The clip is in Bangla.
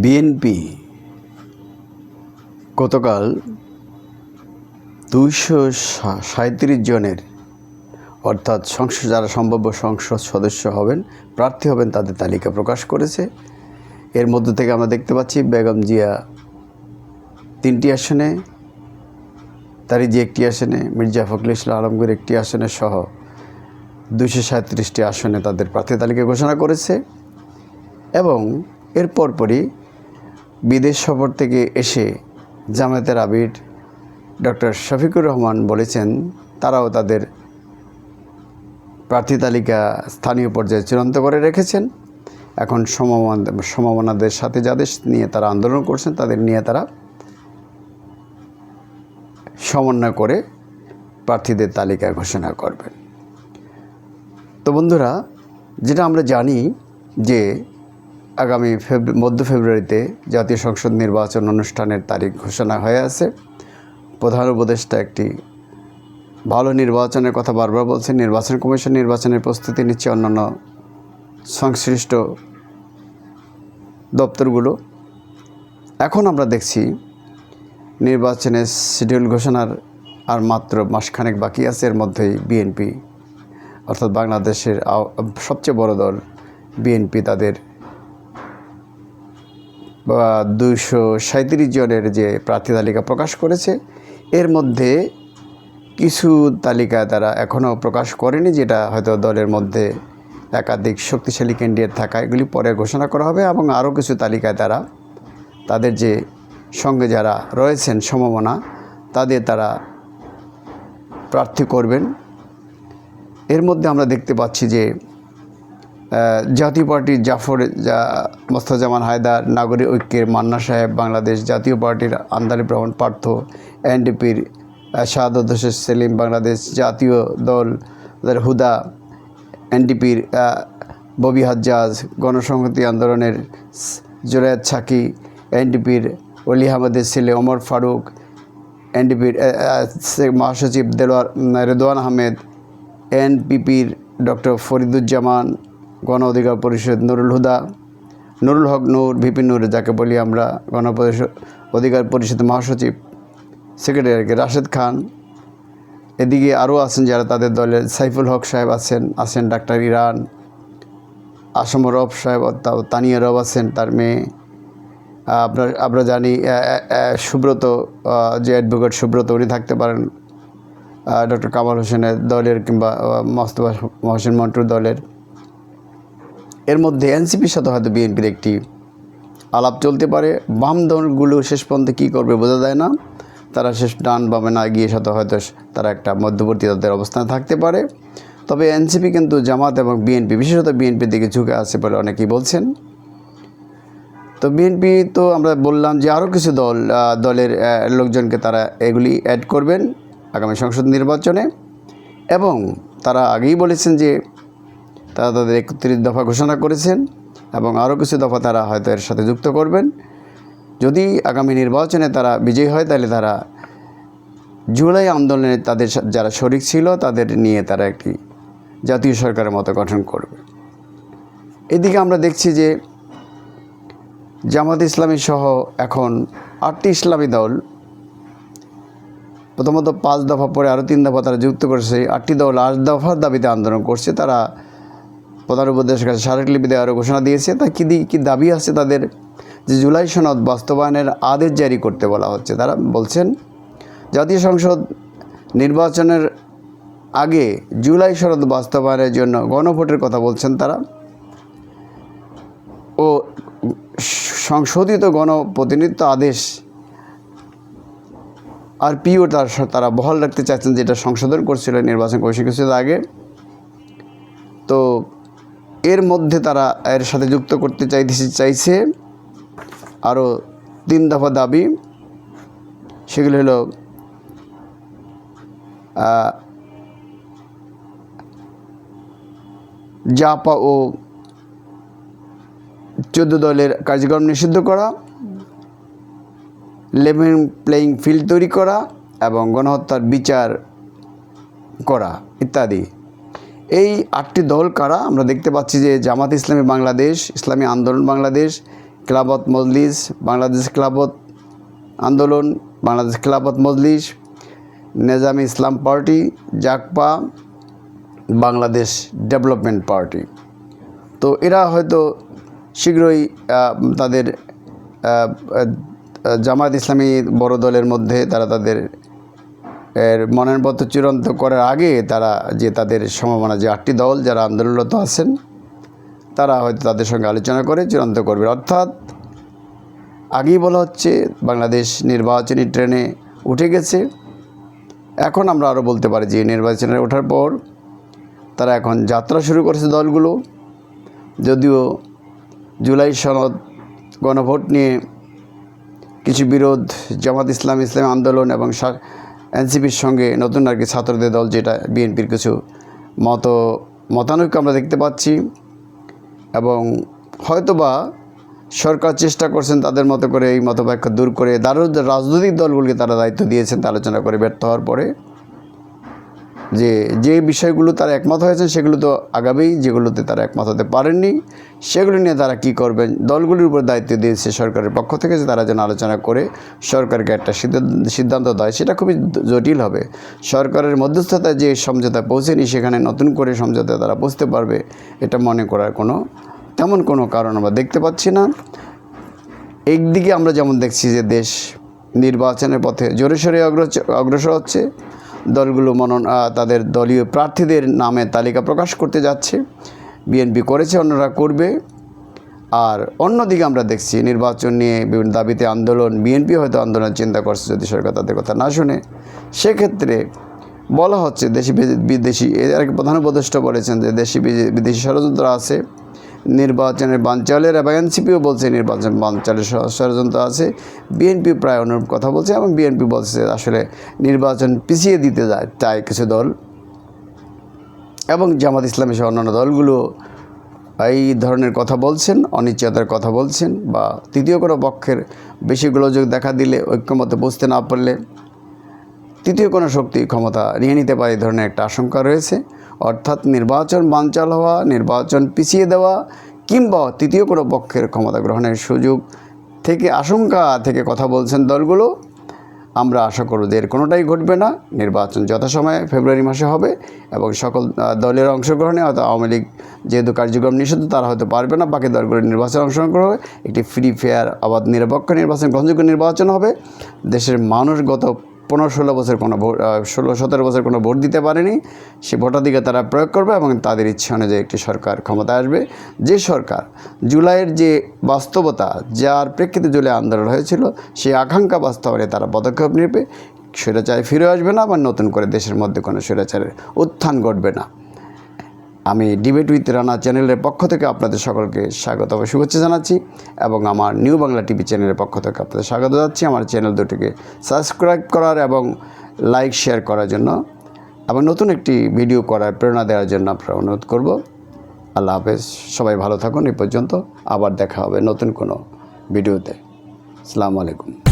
বিএনপি গতকাল দুইশো সাঁত্রিশ জনের, অর্থাৎ সংসদ যারা সম্ভাব্য সংসদ সদস্য হবেন, প্রার্থী হবেন তাদের তালিকা প্রকাশ করেছে। এর মধ্য থেকে আমরা দেখতে পাচ্ছি বেগম জিয়া তিনটি আসনে, তারিজি একটি আসনে, মির্জা ফখরুল ইসলাম আলমগীর একটি আসনে সহ দুশো সাঁত্রিশটি আসনে তাদের প্রার্থী তালিকা ঘোষণা করেছে। এবং এর পরপরই বিদেশ সফর থেকে এসে জামায়াতের আবির ডক্টর শফিকুর রহমান বলেছেন, তারাও তাদের প্রার্থী তালিকা স্থানীয় পর্যায়ে চূড়ান্ত করে রেখেছেন। এখন সমমান, সমমনাদের সাথে যাদের নিয়ে তারা আন্দোলন করছেন, তাদের নিয়ে তারা সমন্বয় করে প্রার্থীদের তালিকা ঘোষণা করবেন। তো বন্ধুরা, যেটা আমরা জানি যে আগামী ফেব্রু, মধ্য ফেব্রুয়ারিতে জাতীয় সংসদ নির্বাচন অনুষ্ঠানের তারিখ ঘোষণা হয়ে আছে। প্রধান উপদেষ্টা একটি ভালো নির্বাচনের কথা বারবার বলছেন। নির্বাচন কমিশন নির্বাচনের প্রস্তুতি নিচ্ছে অন্যান্য সংশ্লিষ্ট দপ্তরগুলো। এখন আমরা দেখছি নির্বাচনের শিডিউল ঘোষণার আর মাত্র মাসখানেক বাকি আছে। এর মধ্যেই বিএনপি অর্থাৎ বাংলাদেশের সবচেয়ে বড় দল বিএনপি তাদের দুইশো সাঁত্রিশ জনের যে প্রার্থী তালিকা প্রকাশ করেছে, এর মধ্যে কিছু তালিকা তারা এখনও প্রকাশ করেনি, যেটা হয়তো দলের মধ্যে একাধিক শক্তিশালী ক্যান্ডিডেট থাকা, এগুলি পরে ঘোষণা করা হবে এবং আরও কিছু তালিকায় তারা তাদের যে সঙ্গে যারা রয়েছেন সম্ভাবনা তাদের তারা প্রার্থী করবেন। এর মধ্যে আমরা দেখতে পাচ্ছি যে জাতীয় পার্টির জাফর যা মোস্তাজামান হায়দার নাগরিক ঐক্যের মান্না সাহেব বাংলাদেশ জাতীয় পার্টির আন্দালি ব্রাহ্মণ পার্থ এনডিপির শাহাদত হোসেন সেলিম বাংলাদেশ জাতীয় দল হুদা এনডিপির ববি হাজ্জাজ গণসংহতি আন্দোলনের জোরায়াত ছাকি এনডিপির অলি আহমদের ছেলে ওমর ফারুক এনডিপির মহাসচিব দেলোয়ার উম, রেদওয়ান আহমেদ এনপিপির ডক্টর ফরিদুজ্জামান গণ অধিকার পরিষদ নুরুল হুদা, নুরুল হক নূর, ভিপি নূর, যাকে বলি আমরা গণ অধিকার পরিষদ মহাসচিব। সেক্রেটারি রাশেদ খান। এদিকে আরও আছেন যারা তাদের দলের সাইফুল হক সাহেব আছেন আছেন ডাক্তার ইরান, আসম রব সাহেব তানিয়া রব আছেন তার মেয়ে। আপনার আমরা জানি সুব্রত যে অ্যাডভোকেট সুব্রত উনি থাকতে পারেন। ডক্টর কামাল হোসেনের দলের কিংবা মোস্তফা মহসেন মন্টুর দলের। এর মধ্যে এনসিপির সাথে হয়তো বিএনপির একটি আলাপ চলতে পারে। বাম দলগুলো শেষ পর্যন্ত কী করবে বোঝা যায় না। তারা শেষ ডান বামে না গিয়ে সাথে হয়তো তারা একটা মধ্যবর্তী তাদের অবস্থানে থাকতে পারে। তবে এনসিপি কিন্তু জামাত এবং বিএনপি, বিশেষত বিএনপির দিকে ঝুঁকে আছে বলে অনেকেই বলছেন। তো বিএনপি তো আমরা বললাম যে আরও কিছু দল দলের লোকজনকে তারা এগুলি অ্যাড করবেন আগামী সংসদ নির্বাচনে। এবং তারা আগেই বলেছেন যে তারা তাদের একত্রিশ দফা ঘোষণা করেছেন এবং আরও কিছু দফা তারা হয়তো এর সাথে যুক্ত করবেন। যদি আগামী নির্বাচনে তারা বিজয়ী হয়, তাহলে তারা জুলাই আন্দোলনে তাদের যারা শরিক ছিল, তাদের নিয়ে তারা একটি জাতীয় সরকারের মতো গঠন করবে। এদিকে আমরা দেখছি যে জামাত ইসলামী সহ এখন আটটি ইসলামী দল, প্রথমত পাঁচ দফা পরে আরও তিন দফা তারা যুক্ত করেছে। আটটি দল আট দফার দাবিতে আন্দোলন করছে। তারা প্রধান উপদেশের কাছে স্মারকলিপি দেওয়ার ঘোষণা দিয়েছে। তা কী কী দাবি আছে তাদের? যে জুলাই সনদ বাস্তবায়নের আদেশ জারি করতে বলা হচ্ছে। তারা বলছেন, জাতীয় সংসদ নির্বাচনের আগে জুলাই সনদ বাস্তবায়নের জন্য গণভোটের কথা বলছেন তারা। ও সংশোধিত গণপ্রতিনিধিত্ব আদেশ আর পিও তার তারা বহাল রাখতে চাচ্ছেন যেটা সংশোধন করছিল নির্বাচন কমিশন কিছুদিন আগে। তো এর মধ্যে তারা এর সাথে যুক্ত করতে চাইতেছে, চাইছে। আরও তিন দফা দাবি, সেগুলো হলো জাপা ও চোদ্দ দলের কার্যক্রম নিষিদ্ধ করা, লেভেন প্লেয়িং ফিল্ড তৈরি করা এবং গণহত্যার বিচার করা, ইত্যাদি। এই আটটি দল কারা? আমরা দেখতে পাচ্ছি যে জামাত ইসলামী বাংলাদেশ, ইসলামী আন্দোলন বাংলাদেশ ক্লাবত মজলিস, বাংলাদেশ ক্লাবত আন্দোলন, বাংলাদেশ ক্লাবত Majlis, Nezam Islam party Jagpa Bangladesh development party. তো এরা হয়তো শীঘ্রই তাদের জামায়াত ইসলামী বড় দলের মধ্যে তারা তাদের এর মনোনয়নপত্র চূড়ান্ত করার আগে তারা যে তাদের সম্ভাবনা যে আটটি দল যারা আন্দোলনরত আছেন, তারা হয়তো তাদের সঙ্গে আলোচনা করে চূড়ান্ত করবে অর্থাৎ আগেই বলা হচ্ছে বাংলাদেশ নির্বাচনী ট্রেনে উঠে গেছে। এখন আমরা আরও বলতে পারি যে নির্বাচনে ওঠার পর তারা এখন যাত্রা শুরু করেছে দলগুলো। যদিও জুলাই সনদ, গণভোট নিয়ে কিছু বিরোধ, জামাত ইসলাম, ইসলামী আন্দোলন এবং এনসিপির সঙ্গে নতুন আর কি ছাত্রদের দল যেটা বিএনপির কিছু মত, মতানৈক্য আমরা দেখতে পাচ্ছি। এবং হয়তোবা সরকার চেষ্টা করছেন তাদের মতো করে এই মতপাক্য দূর করে দারুণ রাজনৈতিক দলগুলিকে তারা দায়িত্ব দিয়েছেন আলোচনা করে ব্যর্থ হওয়ার পরে। যে যে বিষয়গুলো তারা একমত হয়েছেন সেগুলো তো আগাবেই যেগুলোতে তারা একমত হতে পারেননি, সেগুলো নিয়ে তারা কি করবেন? দলগুলির উপর দায়িত্ব দিয়েছে সরকারের পক্ষ থেকে যে তারা যেন আলোচনা করে সরকারকে একটা সিদ্ধান্ত দেয়। সেটা খুবই জটিল হবে। সরকারের মধ্যস্থতায় যে সমঝোতা পৌঁছেনি, সেখানে নতুন করে সমঝোতা তারা বুঝতে পারবে, এটা মনে করার কোনো, তেমন কোনো কারণ আমরা দেখতে পাচ্ছি না। একদিকে আমরা যেমন দেখছি যে দেশ নির্বাচনের পথে জোরে সোরে অগ্রসর হচ্ছে দলগুলো মনন তাদের দলীয় প্রার্থীদের নামে তালিকা প্রকাশ করতে যাচ্ছে। বিএনপি করেছে, অন্যরা করবে। আর অন্যদিকে আমরা দেখছি, নির্বাচন নিয়ে বিভিন্ন দাবিতে আন্দোলন, বিএনপি হয়তো আন্দোলন চিন্তা করছে যদি সরকার তাদের কথা না শুনে। সেক্ষেত্রে বলা হচ্ছে, দেশি বিদে- বিদেশি এর প্রধান উপদেষ্টা বলেছেন যে দেশি বিদে- বিদেশি ষড়যন্ত্র আছে। নির্বাচনের বানচালের এবং এনসিপিও বলছে নির্বাচন বানচালের ষড়যন্ত্র আছে। বিএনপি প্রায় অনুরূপ কথা বলছে এবং বিএনপি বলছে আসলে নির্বাচন পিছিয়ে দিতে যায় চায় কিছু দল। এবং জামাত ইসলামী সহ অন্যান্য দলগুলো এই ধরনের কথা বলছেন, অনিশ্চয়তার কথা বলছেন বা তৃতীয় কোনো পক্ষের বেশি গোলযোগ দেখা দিলে, ঐক্যমতে বুঝতে না পারলে তৃতীয় কোনো শক্তি ক্ষমতা নিয়ে নিতে পারে এই ধরনের একটা আশঙ্কা রয়েছে। অর্থাৎ নির্বাচন বানচাল হওয়া, নির্বাচন পিছিয়ে দেওয়া, কিংবা তৃতীয় কোনো পক্ষের ক্ষমতা গ্রহণের সুযোগ থেকে আশঙ্কা থেকে কথা বলছেন দলগুলো, আমরা আশা করব যে এর কোনোটাই ঘটবে না। নির্বাচন যথাসময়ে ফেব্রুয়ারি মাসে হবে এবং সকল দলের অংশগ্রহণে হয়তো আওয়ামী লীগ যেহেতু কার্যক্রম নিষিদ্ধ, তারা হয়তো পারবে না। বাকি দলগুলোর নির্বাচনে অংশগ্রহণ করবে একটি ফ্রি ফেয়ার অবাধ নিরপেক্ষ নির্বাচন, গ্রহণযোগ্য নির্বাচন হবে। দেশের মানুষ গত পনেরো ষোলো বছর কোনো ষোলো সতেরো বছর কোনো ভোট দিতে পারেনি। সে ভোটাধিকার তারা প্রয়োগ করবে এবং তাদের ইচ্ছা অনুযায়ী একটি সরকার ক্ষমতায় আসবে। যে সরকার জুলাইয়ের যে বাস্তবতা, যার প্রেক্ষিতে জুলাই আন্দোলন হয়েছিল, সেই আকাঙ্ক্ষা বাস্তবায়নে তারা পদক্ষেপ নেবে। স্বৈরাচার ফিরে আসবে না বা নতুন করে দেশের মধ্যে কোনো স্বৈরাচারের উত্থান ঘটবে না। আমি ডিবেট উইথ রানা চ্যানেলের পক্ষ থেকে আপনাদের সকলকে স্বাগত ও শুভেচ্ছা জানাচ্ছি এবং আমার নিউ বাংলা টিভি চ্যানেলের পক্ষ থেকে আপনাদের স্বাগত জানাচ্ছি। আমার চ্যানেল দুটিকে সাবস্ক্রাইব করার এবং লাইক, শেয়ার করার জন্য এবং নতুন একটি ভিডিও করার প্রেরণা দেওয়ার জন্য আপনারা অনুরোধ করব। আল্লাহ হাফেজ, সবাই ভালো থাকুন। এই পর্যন্ত আবার দেখা হবে নতুন কোনো ভিডিওতে। আসসালামু আলাইকুম।